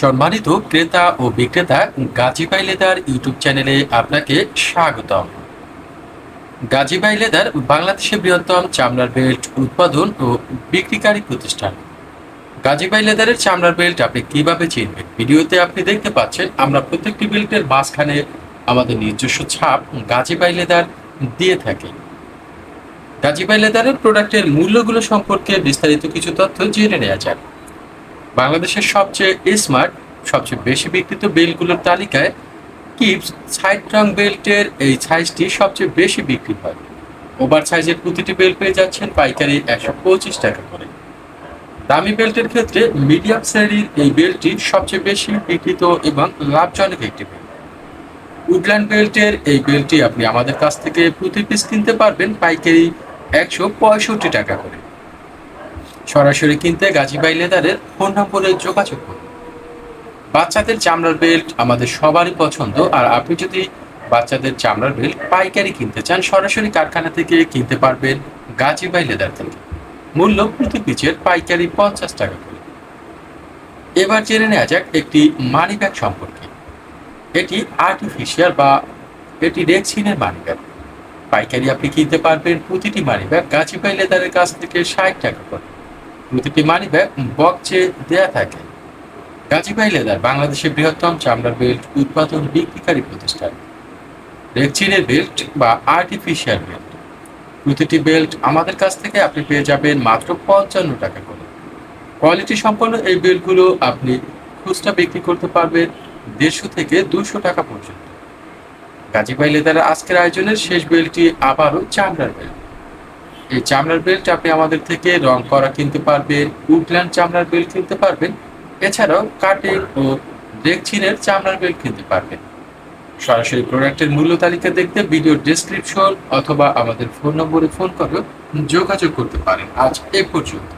সম্মানিত ক্রেতা ও বিক্রেতা গাজীবাই লেদার ইউটিউব চ্যানেলে আপনাকে স্বাগতম। গাজীবাই লেদার বাংলাদেশের বৃহত্তম চামড়ার বেল্ট উৎপাদন ও বিক্রিকারী প্রতিষ্ঠান। গাজীবাই লেদারের চামড়ার বেল্ট আপনি কীভাবে চিনবেন? ভিডিওতে আপনি দেখতে পাচ্ছেন, আমরা প্রত্যেকটি বেল্টের মাঝখানে আমাদের নিজস্ব ছাপ গাজীবাই লেদার দিয়ে থাকি। গাজীবাই লেদারের প্রোডাক্টের মূল্যগুলো সম্পর্কে বিস্তারিত কিছু তথ্য জেনে নেওয়া যাক। বাংলাদেশের সবচেয়ে স্মার্ট সবচেয়ে বেশি বিক্রিত বেল্টগুলোর তালিকায় কিপস সাইড রং বেল্টের এই সাইজটি সবচেয়ে বেশি বিক্রি হয়। ওভার সাইজের প্রতিটি বেল্ট পেয়ে যাচ্ছেন পাইকারি একশো পঁচিশ টাকা করে। দামি বেল্টের ক্ষেত্রে মিডিয়াম শ্রেণির এই বেল্টটি সবচেয়ে বেশি বিক্রিত এবং লাভজনক একটি বেল্ট উডল্যান্ড বেল্টের এই বেল্টটি আপনি আমাদের কাছ থেকে প্রতি পিস কিনতে পারবেন পাইকারি একশো পঁয়ষট্টি টাকা করে। সরাসরি কিনতে গাজীবাই লেদারের ফোন নম্বরে যোগাযোগ করুন। বাচ্চাদের চামড়ার বেল্ট আমাদের সবারই পছন্দ, আর আপনি যদি বাচ্চাদের চামড়ার বেল্ট পাইকারি কিনতে চান, সরাসরি কারখানা থেকে কিনতে পারবেন গাজীবাই লেদার থেকে। মূল্য প্রতি পিচের পাইকারি পঞ্চাশ টাকা করে। এবার জেনে নেওয়া যাক একটি মানি ব্যাগ সম্পর্কে। এটি আর্টিফিশিয়াল বা এটি রেক্সিনের মানি ব্যাগ পাইকারি আপনি কিনতে পারবেন প্রতিটি মানি ব্যাগ গাছিপাই লেদারের কাছ থেকে ষাট টাকা করে। প্রতিটি মানি ব্যাগ বক্সে দেয়া থাকে। গাজীপাই লেদার, বাংলাদেশের বৃহত্তম চামড়ার বেল্ট উৎপাদন বিক্রিকারী প্রতিষ্ঠান। রেক্সিনের বেল্ট বা আর্টিফিশিয়াল বেল্ট। প্রতিটি বেল্ট আমাদের কাছ থেকে আপনি পেয়ে যাবেন মাত্র পঞ্চান্ন টাকা করে। কোয়ালিটি সম্পন্ন এই বেল্টগুলো আপনি খুচরা বিক্রি করতে পারবেন দেড়শো থেকে দুশো টাকা পর্যন্ত। গাজীবাই লেদারের আজকের আয়োজনের শেষ বেল্টটি আবারও চামড়ার বেল্ট। এই চামড়ার বেল্ট আপনি আমাদের থেকে রং করা কিনতে পারবেন উডল্যান্ড চামড়ার বেল্ট কিনতে পারবেন। এছাড়াও কাটিং ও ডেকচিনের চামড়ার বেল্ট কিনতে পারবেন। সরাসরি প্রোডাক্টের মূল্য তালিকা দেখতে ভিডিও ডেসক্রিপশন অথবা আমাদের ফোন নম্বরে ফোন করে যোগাযোগ করতে পারেন। আজ এ পর্যন্ত।